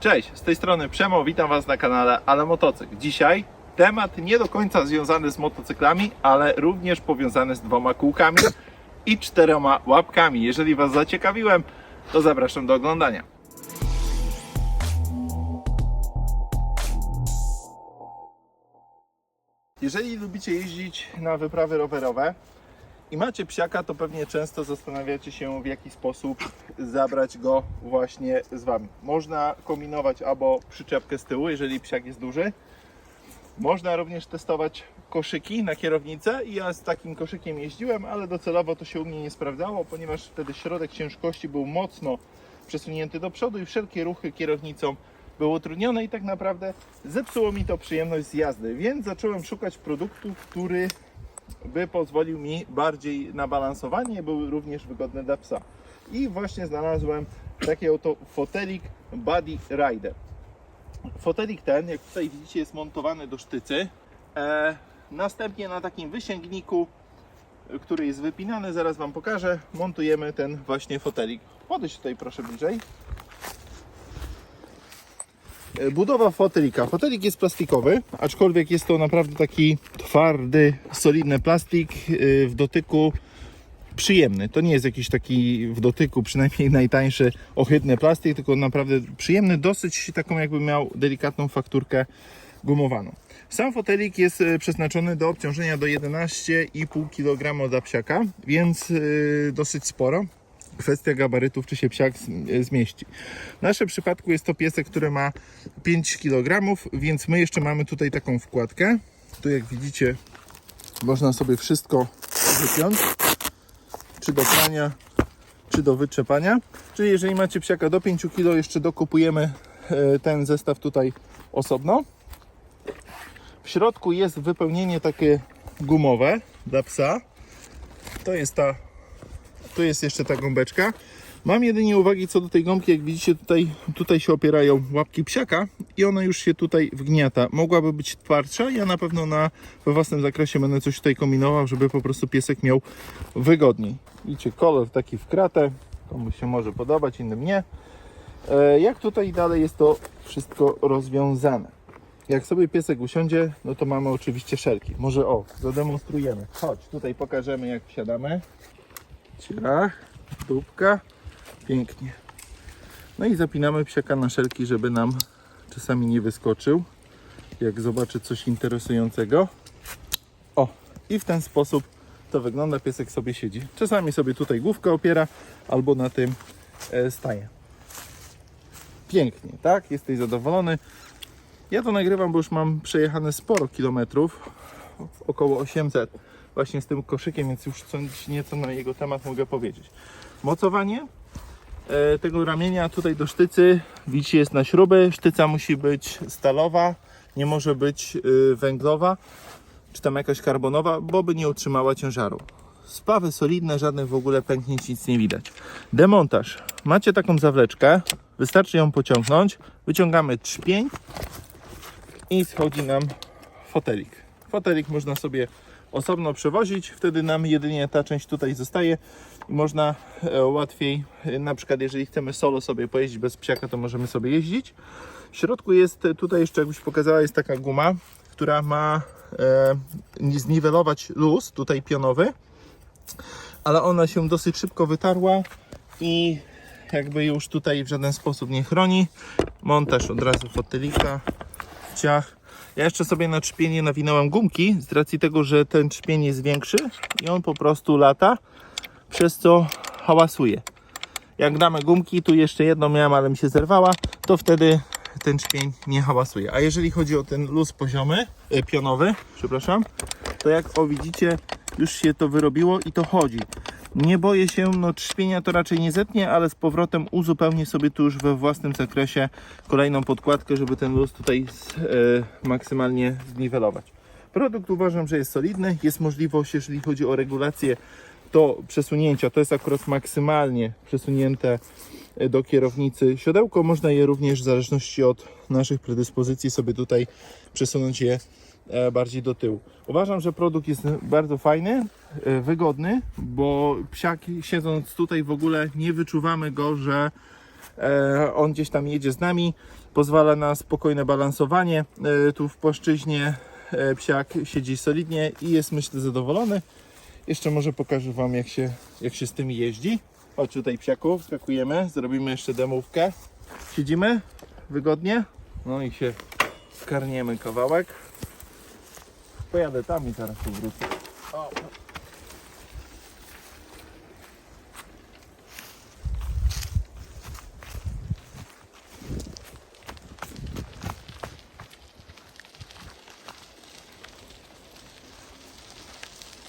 Cześć, z tej strony Przemo, witam Was na kanale Ale Motocykl. Dzisiaj temat nie do końca związany z motocyklami, ale również powiązany z dwoma kółkami i czterema łapkami. Jeżeli Was zaciekawiłem, to zapraszam do oglądania. Jeżeli lubicie jeździć na wyprawy rowerowe i macie psiaka, to pewnie często zastanawiacie się, w jaki sposób zabrać go właśnie z Wami. Można kombinować albo przyczepkę z tyłu, jeżeli psiak jest duży. Można również testować koszyki na kierownicę ja z takim koszykiem jeździłem, ale docelowo to się u mnie nie sprawdzało, ponieważ wtedy środek ciężkości był mocno przesunięty do przodu i wszelkie ruchy kierownicą były utrudnione i tak naprawdę zepsuło mi to przyjemność z jazdy, więc zacząłem szukać produktu, który by pozwolił mi bardziej na balansowanie, był również wygodny dla psa. I właśnie znalazłem taki oto fotelik Buddy Rider. Fotelik ten, jak tutaj widzicie, jest montowany do sztycy. E, następnie na takim wysięgniku, który jest wypinany, zaraz Wam pokażę, montujemy ten właśnie fotelik. Podejdź tutaj proszę bliżej. E, Budowa fotelika. Fotelik jest plastikowy, aczkolwiek jest to naprawdę taki twardy, solidny plastik yy, w dotyku przyjemny. To nie jest jakiś taki w dotyku, przynajmniej najtańszy, ohydny plastik, tylko naprawdę przyjemny, dosyć taką jakby miał delikatną fakturkę gumowaną. Sam fotelik jest e, przeznaczony do obciążenia do 11,5 kg dla psiaka, więc dosyć sporo kwestia gabarytów, czy się psiak z- zmieści. W naszym przypadku jest to piesek, który ma 5 kg, więc my jeszcze mamy tutaj taką wkładkę. Tu jak widzicie, można sobie wszystko wypiąć, czy do prania, czy do wyczepania. Czyli jeżeli macie psiaka do 5 kg, jeszcze dokupujemy e, ten zestaw tutaj osobno. W środku jest wypełnienie takie gumowe dla psa. To jest ta tu jest jeszcze ta gąbeczka. Mam jedynie uwagi co do tej gąbki, jak widzicie tutaj, tutaj się opierają łapki psiaka i ona już się tutaj wgniata. Mogłaby być twardsza, ja na pewno na, we własnym zakresie będę coś tutaj kombinował, żeby po prostu piesek miał wygodniej. Widzicie, kolor taki w kratę, komuś się może podobać, innym nie. E, jak tutaj dalej jest to wszystko rozwiązane? Jak sobie piesek usiądzie, no to mamy oczywiście szelki. Może o, zademonstrujemy. Chodź, tutaj pokażemy jak wsiadamy. Ciach, dupka, pięknie. No i zapinamy psiaka na szelki, żeby nam czasami nie wyskoczył, jak zobaczy coś interesującego. O, i w ten sposób to wygląda, piesek sobie siedzi. Czasami sobie tutaj główkę opiera, albo na tym e, staje. Pięknie, tak? Jesteś zadowolony. Ja to nagrywam, bo już mam przejechane sporo kilometrów, około 800 właśnie z tym koszykiem, więc już coś nieco na jego temat mogę powiedzieć. Mocowanie e, tego ramienia tutaj do sztycy, widzicie jest na śruby, sztyca musi być stalowa, nie może być y, węglowa, czy tam jakaś karbonowa, bo by nie utrzymała ciężaru. Spawy solidne, żadnych w ogóle pęknięć, nic nie widać. Demontaż. Macie taką zawleczkę, wystarczy ją pociągnąć, wyciągamy trzpień i schodzi nam fotelik. Fotelik można sobie osobno przewozić, wtedy nam jedynie ta część tutaj zostaje i można e, łatwiej, e, na przykład jeżeli chcemy solo sobie pojeździć bez psiaka, to możemy sobie jeździć. W środku jest, e, tutaj jeszcze jakbyś pokazała, jest taka guma, która ma e, zniwelować luz, tutaj pionowy, ale ona się dosyć szybko wytarła i jakby już tutaj w żaden sposób nie chroni. Montaż od razu fotelika, ciach. Ja jeszcze sobie na trzpienie nawinąłem gumki z racji tego, że ten trzpień jest większy i on po prostu lata, przez co hałasuje. Jak damy gumki, tu jeszcze jedną miałem, ale mi się zerwała, to wtedy ten trzpień nie hałasuje. A jeżeli chodzi o ten luz poziomy, e, pionowy, przepraszam, to jak o widzicie, już się to wyrobiło i to chodzi. Nie boję się, no trzpienia to raczej nie zetnie, ale z powrotem uzupełnię sobie tu już we własnym zakresie kolejną podkładkę, żeby ten luz tutaj e, maksymalnie zniwelować. Produkt uważam, że jest solidny. Jest możliwość, jeżeli chodzi o regulację, to przesunięcia. To jest akurat maksymalnie przesunięte e, do kierownicy siodełko. Można je również w zależności od naszych predyspozycji sobie tutaj przesunąć je bardziej do tyłu. Uważam, że produkt jest bardzo fajny, e, wygodny, bo psiak siedząc tutaj w ogóle nie wyczuwamy go, że e, on gdzieś tam jedzie z nami. pozwala na spokojne balansowanie. E, Tu w płaszczyźnie e, psiak siedzi solidnie i jest myślę zadowolony. Jeszcze może pokażę Wam jak się, jak się z tym jeździ. Chodź tutaj psiaku, skakujemy, zrobimy jeszcze demówkę. Siedzimy wygodnie, no i się karniemy kawałek. Pojadę tam i zaraz powrócę. O.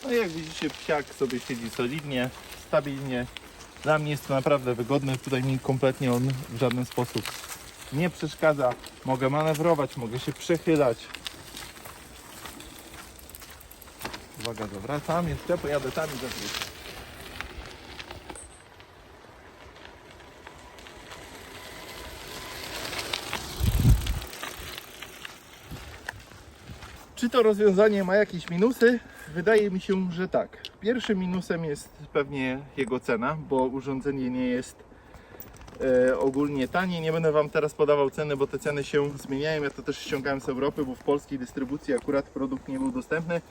No jak widzicie psiak sobie siedzi solidnie, stabilnie. Dla mnie jest to naprawdę wygodne, tutaj mi kompletnie on w żaden sposób nie przeszkadza. Mogę manewrować, mogę się przechylać. Uwaga, zawracam, jeszcze pojadę tam i zawrócę. Czy to rozwiązanie ma jakieś minusy? Wydaje mi się, że tak. Pierwszym minusem jest pewnie jego cena, bo urządzenie nie jest e, ogólnie tanie. Nie będę Wam teraz podawał ceny, bo te ceny się zmieniają. Ja to też ściągałem z Europy, bo w polskiej dystrybucji akurat produkt nie był dostępny.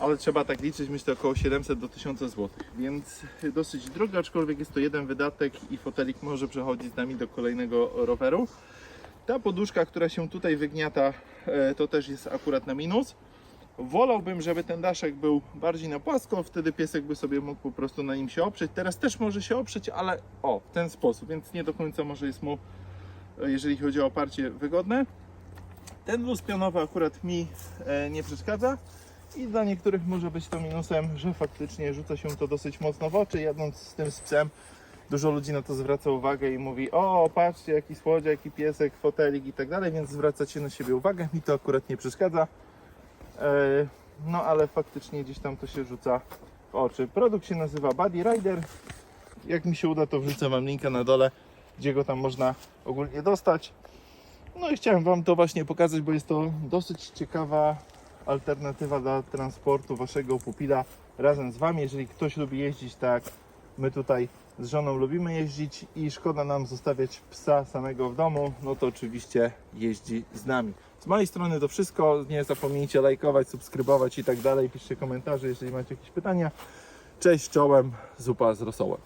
Ale trzeba tak liczyć, myślę około 700 do 1000 zł. Więc dosyć drogi, aczkolwiek jest to jeden wydatek i fotelik może przechodzić z nami do kolejnego roweru. Ta poduszka, która się tutaj wygniata, e, to też jest akurat na minus. Wolałbym, żeby ten daszek był bardziej na płasko, wtedy piesek by sobie mógł po prostu na nim się oprzeć. Teraz też może się oprzeć, ale o, w ten sposób, więc nie do końca może jest mu, e, jeżeli chodzi o oparcie, wygodne. Ten luz pionowy akurat mi e, nie przeszkadza i dla niektórych może być to minusem, że faktycznie rzuca się to dosyć mocno w oczy. Jadąc z tym z psem, dużo ludzi na to zwraca uwagę i mówi: O, patrzcie, jaki słodziak, jaki piesek, fotelik i tak dalej, więc zwracacie na siebie uwagę. Mi to akurat nie przeszkadza. E, No ale faktycznie gdzieś tam to się rzuca w oczy. Produkt się nazywa Buddy Rider. Jak mi się uda, to wrzucę Wam linka na dole, gdzie go tam można ogólnie dostać. No i chciałem Wam to właśnie pokazać, bo jest to dosyć ciekawa alternatywa dla transportu Waszego pupila razem z Wami. Jeżeli ktoś lubi jeździć tak, my tutaj z żoną lubimy jeździć i szkoda nam zostawiać psa samego w domu, no to oczywiście jeździ z nami. Z mojej strony to wszystko. Nie zapomnijcie lajkować, subskrybować i tak dalej. Piszcie komentarze, jeżeli macie jakieś pytania. Cześć, czołem, zupa z rosołem.